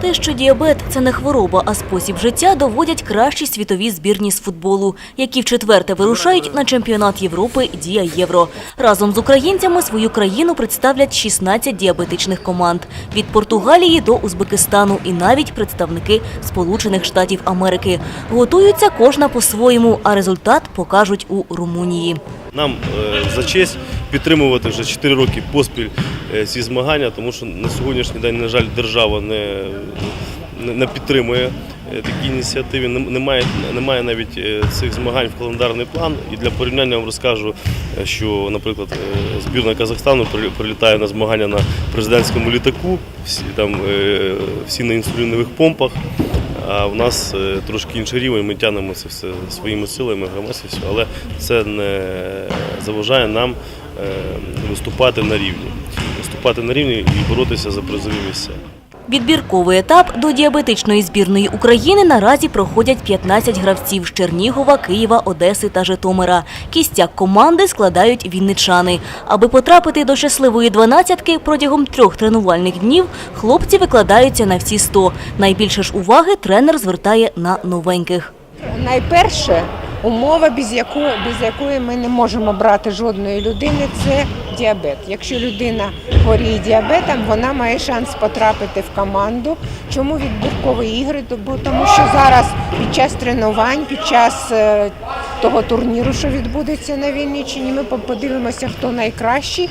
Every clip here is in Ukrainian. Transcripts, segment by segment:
Те, що діабет це не хвороба, а спосіб життя, доводять кращі світові збірні з футболу, які вчетверте вирушають на чемпіонат Європи Дія Євро. Разом з українцями свою країну представлять 16 діабетичних команд від Португалії до Узбекистану і навіть представники Сполучених Штатів Америки. Готуються кожна по-своєму, а результат покажуть у Румунії. Нам е, за честь підтримувати вже 4 роки поспіль е, ці змагання, тому що на сьогоднішній день, на жаль, держава не, не, підтримує е, такі ініціативи. Немає, немає навіть цих змагань в календарний план. І для порівняння вам розкажу, що, наприклад, збірна Казахстану при- прилітає на змагання на президентському літаку, всі, там, всі на інсулінових помпах. А в нас е, трошки інший рівень, ми тягнемо це все своїми силами, громадськістю, але це не заважає нам е, виступати на рівні. Виступати на рівні і боротися за призові місця. Відбірковий етап до діабетичної збірної України наразі проходять 15 гравців з Чернігова, Києва, Одеси та Житомира. Кістяк команди складають вінничани. Аби потрапити до щасливої дванадцятки, протягом трьох тренувальних днів хлопці викладаються на всі 100. Найбільше ж уваги тренер звертає на новеньких. Найперше, умова, без якої, без якої ми не можемо брати жодної людини, це діабет. Якщо людина хворіє діабетом, вона має шанс потрапити в команду. Чому відбіркові ігри? То- тому що зараз під час тренувань, під час е, того турніру, що відбудеться на Вінниччині, ми подивимося, хто найкращий.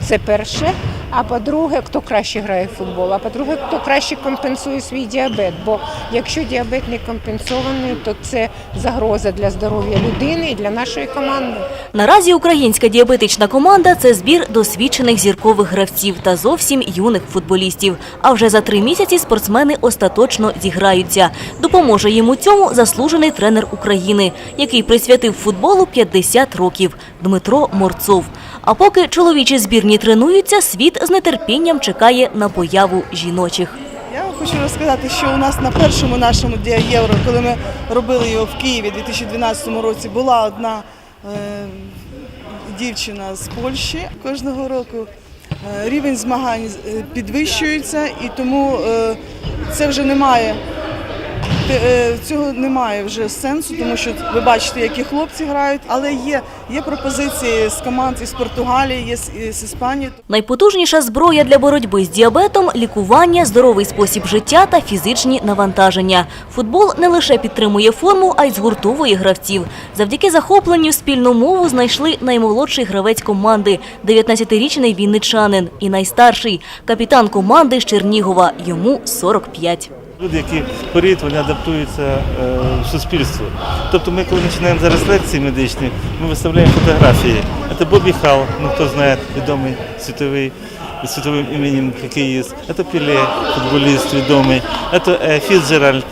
Це перше. А по-друге, хто краще грає в футбол, а по-друге, хто краще компенсує свій діабет. Бо якщо діабет не компенсований, то це загроза для здоров'я людини і для нашої команди. Наразі українська діабетична команда це збір досвідчених зіркових гравців та зовсім юних футболістів. А вже за три місяці спортсмени остаточно зіграються. Допоможе їм у цьому заслужений тренер України, який присвятив футболу 50 років Дмитро Морцов. А поки чоловічі збірні тренуються, світ з нетерпінням чекає на появу жіночих. Я хочу розказати, що у нас на першому нашому Євро, коли ми робили його в Києві у 2012 році, була одна е, дівчина з Польщі. Кожного року е, рівень змагань е, підвищується і тому це вже немає. Е, Цього немає вже сенсу, тому що ви бачите, які хлопці грають, але є, є пропозиції з команд із Португалії, є з, з Іспанії. Найпотужніша зброя для боротьби з діабетом – лікування, здоровий спосіб життя та фізичні навантаження. Футбол не лише підтримує форму, а й згуртовує гравців. Завдяки захопленню спільну мову знайшли наймолодший гравець команди – 19-річний вінничанин і найстарший – капітан команди з Чернігова. Йому 45. Люди, які хворіють, вони адаптуються е, в суспільство. Тобто ми, коли починаємо зараз лекції медичні, ми виставляємо фотографії. Це Бобі Хал, ну хто знає, відомий світовий світовим іменем хокеїст. Це Піле, футболіст відомий, це Фіцджеральд,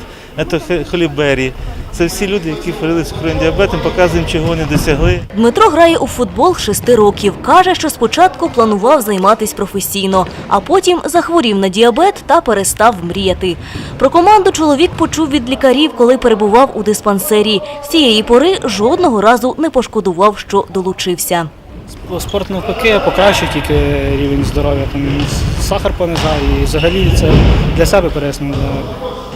це Хе- Холі Беррі. Це всі люди, які хворіли цукровим діабетом, показуємо, чого вони досягли. Дмитро грає у футбол шести років. Каже, що спочатку планував займатися професійно, а потім захворів на діабет та перестав мріяти. Про команду чоловік почув від лікарів, коли перебував у диспансері. З цієї пори жодного разу не пошкодував, що долучився. Спорт навпаки покращує тільки рівень здоров'я, там сахар понижає, і взагалі це для себе корисно.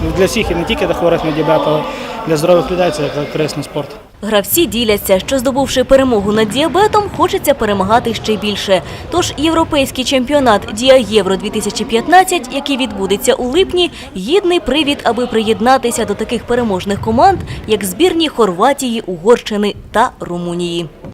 Для, для всіх, і не тільки для хворих на діабет, але для здорових людей це корисний спорт. Гравці діляться, що здобувши перемогу над діабетом, хочеться перемагати ще більше. Тож європейський чемпіонат Дія Євро 2015, який відбудеться у липні, гідний привід, аби приєднатися до таких переможних команд, як збірні Хорватії, Угорщини та Румунії.